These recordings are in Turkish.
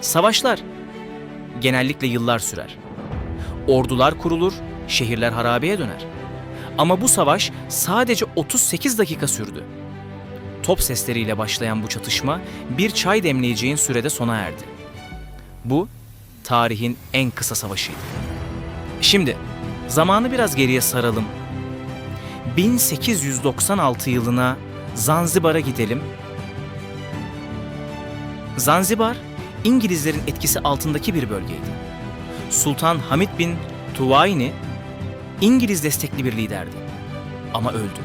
Savaşlar genellikle yıllar sürer. Ordular kurulur, şehirler harabeye döner. Ama bu savaş sadece 38 dakika sürdü. Top sesleriyle başlayan bu çatışma bir çay demleyeceğin sürede sona erdi. Bu tarihin en kısa savaşıydı. Şimdi zamanı biraz geriye saralım. 1896 yılına Zanzibar'a gidelim. Zanzibar, İngilizlerin etkisi altındaki bir bölgeydi. Sultan Hamid bin Tuvaini, İngiliz destekli bir liderdi. Ama öldü.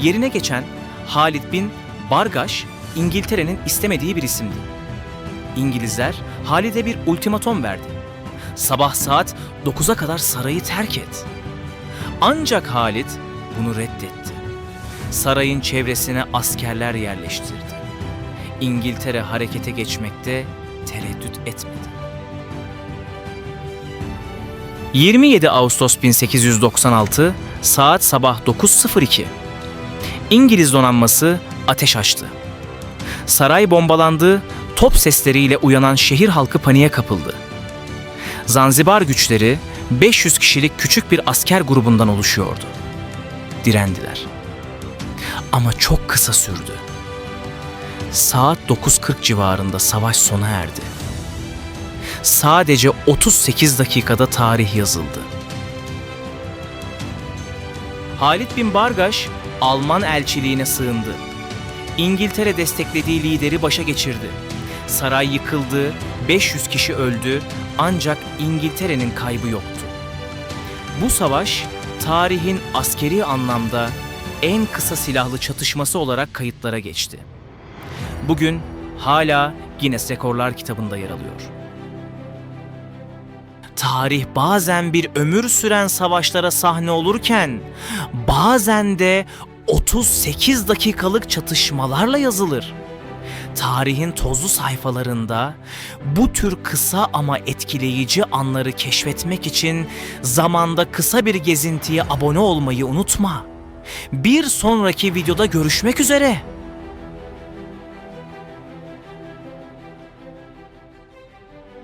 Yerine geçen Halid bin Bargaş, İngiltere'nin istemediği bir isimdi. İngilizler Halid'e bir ultimatom verdi. Sabah saat 9'a kadar sarayı terk et. Ancak Halid bunu reddetti. Sarayın çevresine askerler yerleştirdi. İngiltere harekete geçmekte tereddüt etmedi. 27 Ağustos 1896 saat sabah 9.02 İngiliz donanması ateş açtı. Saray bombalandı, top sesleriyle uyanan şehir halkı paniğe kapıldı. Zanzibar güçleri 500 kişilik küçük bir asker grubundan oluşuyordu. Direndiler. Ama çok kısa sürdü. Saat 9.40 civarında savaş sona erdi. Sadece 38 dakikada tarih yazıldı. Halit bin Bargaş Alman elçiliğine sığındı. İngiltere desteklediği lideri başa geçirdi. Saray yıkıldı, 500 kişi öldü ancak İngiltere'nin kaybı yoktu. Bu savaş tarihin askeri anlamda en kısa silahlı çatışması olarak kayıtlara geçti. Bugün hala Guinness Rekorlar kitabında yer alıyor. Tarih bazen bir ömür süren savaşlara sahne olurken bazen de 38 dakikalık çatışmalarla yazılır. Tarihin tozlu sayfalarında bu tür kısa ama etkileyici anları keşfetmek için zamanda kısa bir gezintiye abone olmayı unutma. Bir sonraki videoda görüşmek üzere.